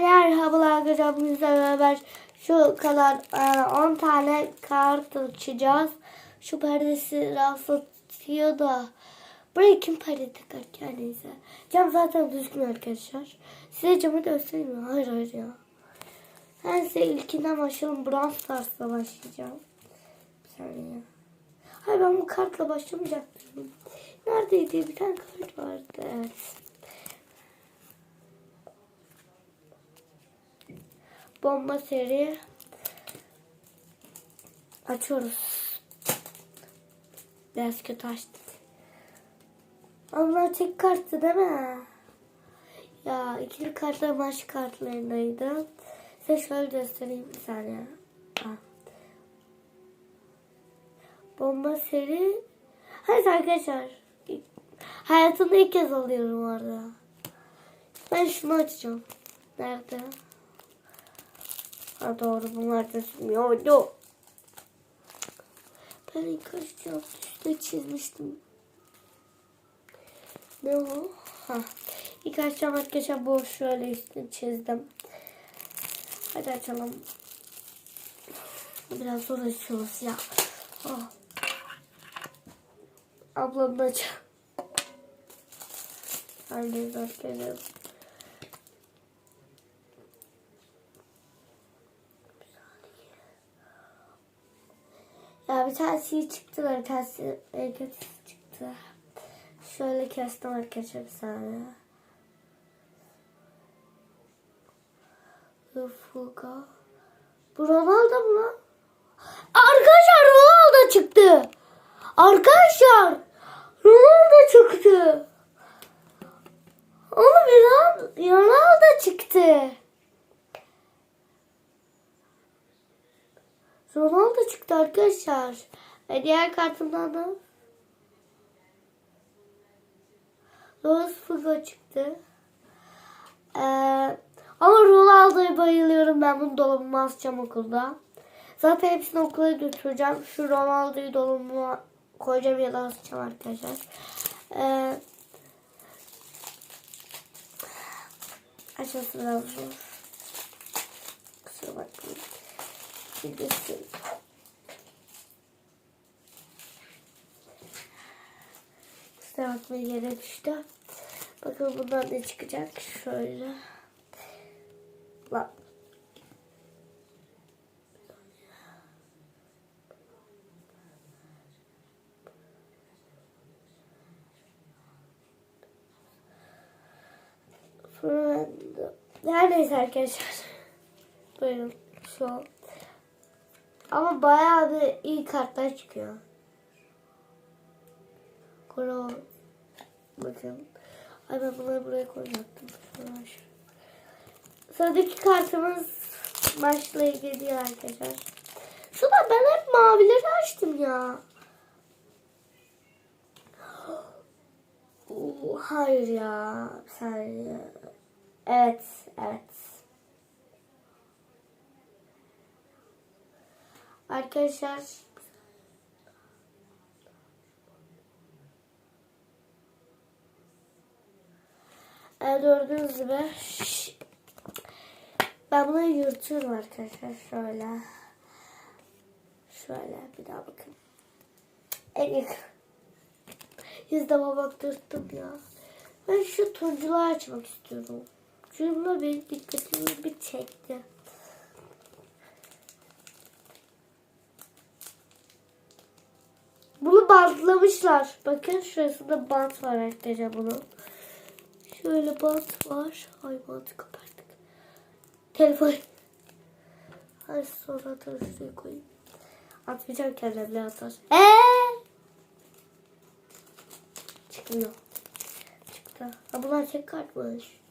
Merhabalar arkadaşlar. Sizlerle beraber şu kadar e, 10 tane kart açacağız. Şu perdesi rahatsatıyor da. Buraya kim perde takar neyse. Cam zaten düzgün arkadaşlar. Size camı göstereyim mi? Hayır hayır ya. Ben size ilkinden başlayalım. Brawl Stars'la başlayacağım. Bir saniye. Hayır ben bu kartla başlamayacaktım. Neredeydi? Bir tane kart vardı. Evet. Bomba seri. Açıyoruz. Biraz kötü açtık. Onlar tek karttı değil mi? Ya ikili kartlar maç kartlarındaydı. Size şöyle göstereyim bir saniye. Ah. Bomba seri. Hayır arkadaşlar. Hayatımda ilk kez alıyorum orada. Ben şunu açacağım. Nerede? Ha doğru bunlar da. Ben ilk açacağım. Üstüne çizmiştim. Ne o? Ha. İlk açacağım arkadaşlar bu şöyle üstüne çizdim. Hadi açalım. Biraz zor açıyoruz ya. Oh. Ablam da aç. Anne arkadaşlar. Ya bir tanesi çıktı da bir tanesi en kötüsü çıktı. Şöyle kestim arkadaşlar bir saniye. Fuga. Bu Ronaldo mu lan? Arkadaşlar Ronaldo çıktı. Arkadaşlar Ronaldo çıktı. Oğlum Ronaldo çıktı. Ronaldo çıktı arkadaşlar. Ve diğer kartımdan da Rose Fugo çıktı. Ee, ama Ronaldo'ya bayılıyorum. Ben bunu dolabıma asacağım okulda. Zaten hepsini okula götüreceğim. Şu Ronaldo'yu dolabıma koyacağım ya da asacağım arkadaşlar. Ee, aşağısı biraz zor. Kusura bakmayın. Bilirsin. Kusura bakmayın yere düştü. Bakın bundan ne çıkacak. Şöyle. Fırında. Her arkadaşlar. Buyurun. Şu an. Ama bayağı bir iyi kartlar çıkıyor. Koro. Bakın. Ay ben bunları buraya koyacaktım. Sıradaki kartımız maçla ilgili arkadaşlar. Şurada ben hep mavileri açtım ya. Hayır ya. Saniye. Evet, evet. Arkadaşlar. E, gördüğünüz gibi ben bunu yırtıyorum arkadaşlar. Şöyle. Şöyle bir daha bakın. En yakın. Yüzdeme baktırdım ya. Ben şu turuncuları açmak istiyorum. Çünkü benim dikkatimi bir çekti Bunu bantlamışlar. Bakın şurasında bant var arkadaşlar bunun. Şöyle bant var. Ay bantı kapattık. Telefon. Ay sonra da şuraya koyayım. Atmayacağım kendimle atar. Eee? Çıkmıyor. Çıktı. Ha bunlar tek kartmış.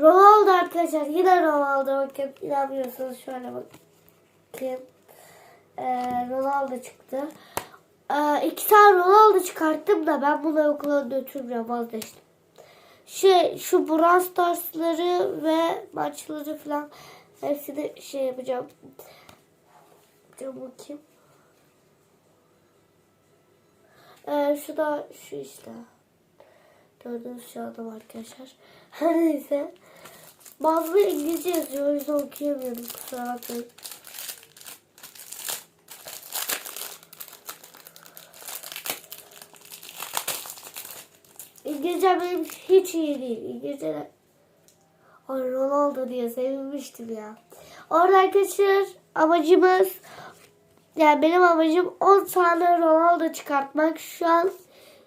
Ronaldo arkadaşlar. Yine Ronaldo. Bakın inanmıyorsanız şöyle bakın. Ee, Ronaldo çıktı. Ee, iki tane Ronaldo çıkarttım da ben bunu okula götürmüyorum vazgeçtim. Şey, şu Brawl Stars'ları ve maçları falan hepsini şey yapacağım. Yapacağım bakayım. Ee, şu da şu işte. Gördüğünüz şu adam arkadaşlar. Her neyse. Bazıları İngilizce yazıyor. O yüzden okuyamıyorum. Kusura bakmayın. İngilizce benim hiç iyi değil. İngilizce Ay Ronaldo diye sevinmiştim ya. Orada arkadaşlar amacımız yani benim amacım 10 tane Ronaldo çıkartmak. Şu an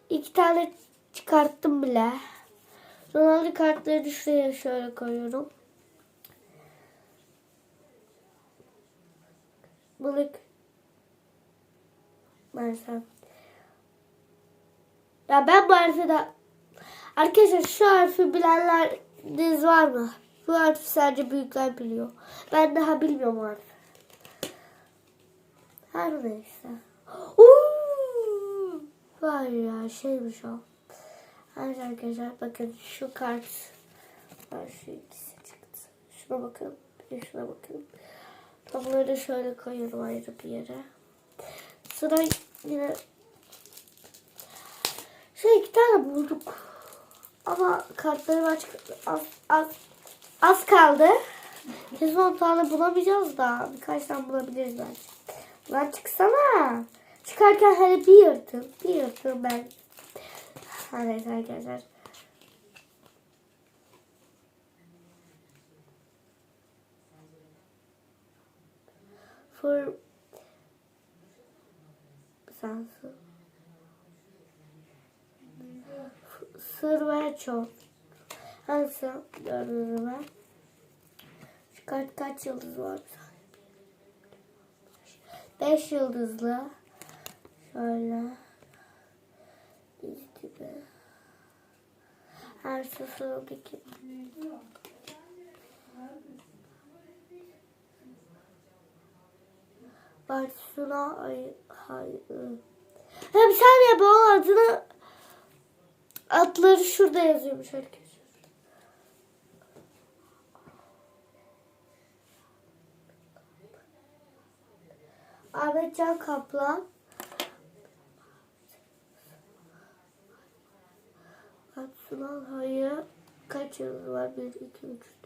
2 tane çıkarttım bile. Ronaldo kartları şuraya şöyle koyuyorum. Balık. Mersem. Ya ben bu harfi de... Arkadaşlar şu harfi bilenleriniz var mı? Bu harfi sadece büyükler biliyor. Ben daha bilmiyorum o harfi. Her neyse. Uuu! Var ya şeymiş o. Evet arkadaşlar bakın şu kart var şu ikisi çıktı. Şuna bakın. Bir şuna bakın. Bunları şöyle koyuyorum ayrı bir yere. Sıra yine şey iki tane bulduk. Ama kartları aç, az, az, az kaldı. Kesin 10 tane bulamayacağız da birkaç tane bulabiliriz bence. Lan çıksana. Çıkarken hele bir yırtın. Bir yırtın ben. Evet arkadaşlar. For Sansı. Sır ve çok. Hangisi gördünüz mü? Şu kart kaç yıldız var? Beş yıldızlı. Şöyle. Her sıfırdaki. Barcelona ay hayır. Ha bir saniye bu adını adları şurada yazıyormuş herkes. Ahmet Can Kaplan. Sunal hayır. Kaç yıldız var? 1, 2, 3,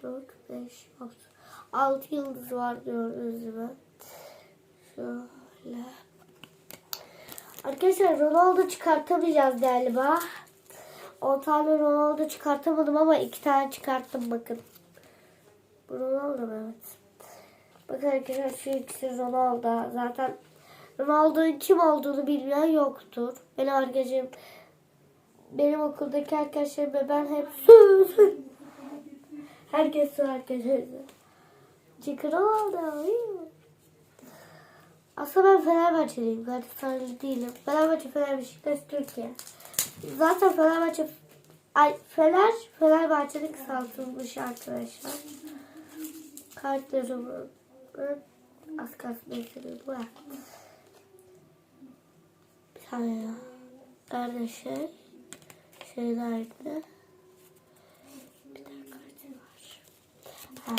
4, 5, 6. 6 yıldız var diyoruz gibi. Şöyle. Arkadaşlar Ronaldo çıkartamayacağız galiba. 10 tane Ronaldo çıkartamadım ama 2 tane çıkarttım bakın. Bu Ronaldo evet. Bakın arkadaşlar şu ikisi Ronaldo. Zaten Ronaldo'nun kim olduğunu bilmeyen yoktur. Benim arkadaşım benim okuldaki arkadaşlarım ve ben hep su su. Herkes su arkadaşlar. Çünkü Ronaldo. Aslında ben Fenerbahçeliyim. Galatasaraylı değilim. Fenerbahçe, Fener, Beşiktaş, Türkiye. Zaten Fenerbahçe Ay Fener Fenerbahçe'nin kısaltılmış arkadaşlar. Kartlarımı az kalsın bu. Bir tane ya. Nerede şey? Şey nerede? Bir tane kartı var. Ha.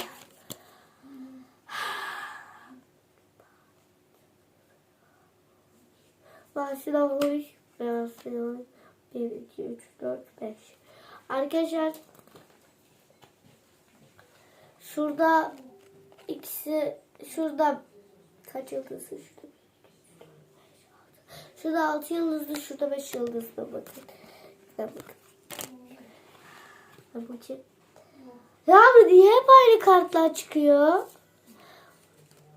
Hoş. Başına hoş. 1, 2, 3, 4, 5. Arkadaşlar şurada ikisi şurada kaç yıldızlı şurada Şurada 6 yıldızlı, şurada 5 yıldızlı bakın. Kim? Ya bu niye hep aynı kartlar çıkıyor?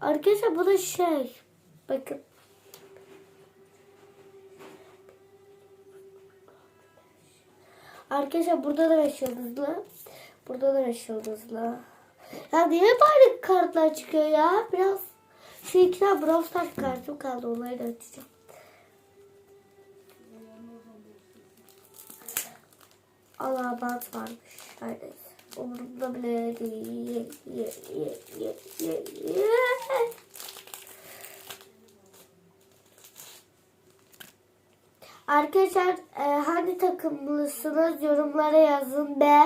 Arkadaşlar bu da şey. Bakın. Arkadaşlar burada da 5 yıldızlı. Burada da 5 yıldızlı. Ya niye hep aynı kartlar çıkıyor ya? Biraz şu tane Brawl Stars kartım kaldı. Onları da açacağım. Allah bant varmış. Neredeyse. Umurumda bile değil. Ye, ye, ye, ye, ye. Arkadaşlar e, hangi takımlısınız yorumlara yazın ve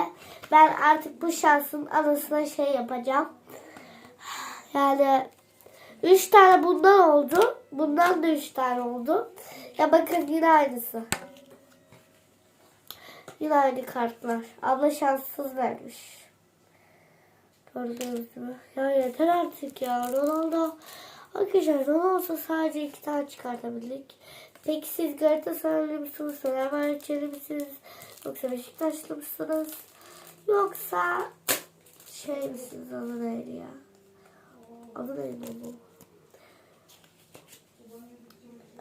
ben artık bu şansın anısına şey yapacağım. Yani 3 tane bundan oldu. Bundan da 3 tane oldu. Ya bakın yine aynısı. Yine aynı kartlar. Abla şanssız vermiş. Gördünüz mü? Ya yeter artık ya. Ronaldo. Arkadaşlar Ronaldo sadece iki tane çıkartabildik. Peki siz Galatasaraylı mısınız? Fenerbahçeli misiniz? Yoksa Beşiktaşlı mısınız? Yoksa şey misiniz? Adı neydi ya? Adı neydi bu?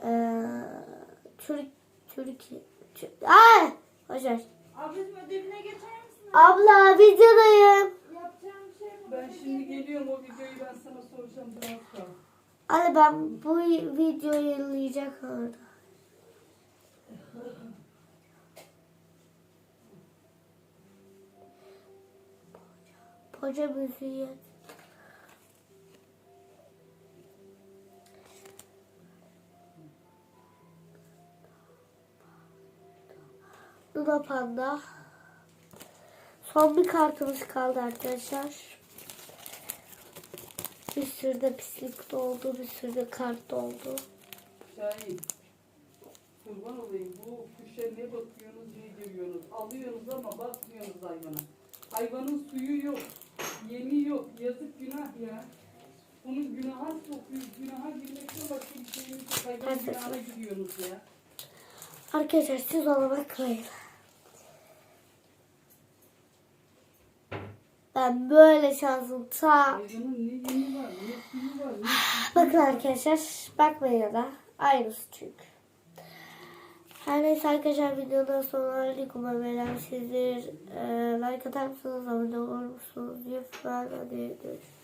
Ee, Türk Türkiye. Türk, Ay! Boşver. Ablacığım ödevine geçer misin? Abla videodayım. Yapacağım şey mi? Ben şimdi geliyorum o videoyu ben sana soracağım biraz sonra. Anne ben bu videoyu yayınlayacak orada. Poca müziği. Luna Panda. Son bir kartımız kaldı arkadaşlar. Bir sürü de pislik oldu, bir sürü de kart oldu. Şahin. Kurban olayım bu kuşa ne bakıyorsunuz ne görüyorsunuz. Alıyorsunuz ama bakmıyorsunuz hayvana. Hayvanın suyu yok. Yemi yok. Yazık günah ya. Bunun günaha sokuyoruz. Günaha girmekten başka bir şey yok. Hayvan günahına giriyorsunuz ya. Arkadaşlar siz ona bakmayın. Ben böyle şansım ta. Bakın arkadaşlar bakmayın ya da aynısı çünkü. Her neyse arkadaşlar videodan sonra like umarım sizler e, like atar mısınız abone olur musunuz lütfen hadi görüşürüz.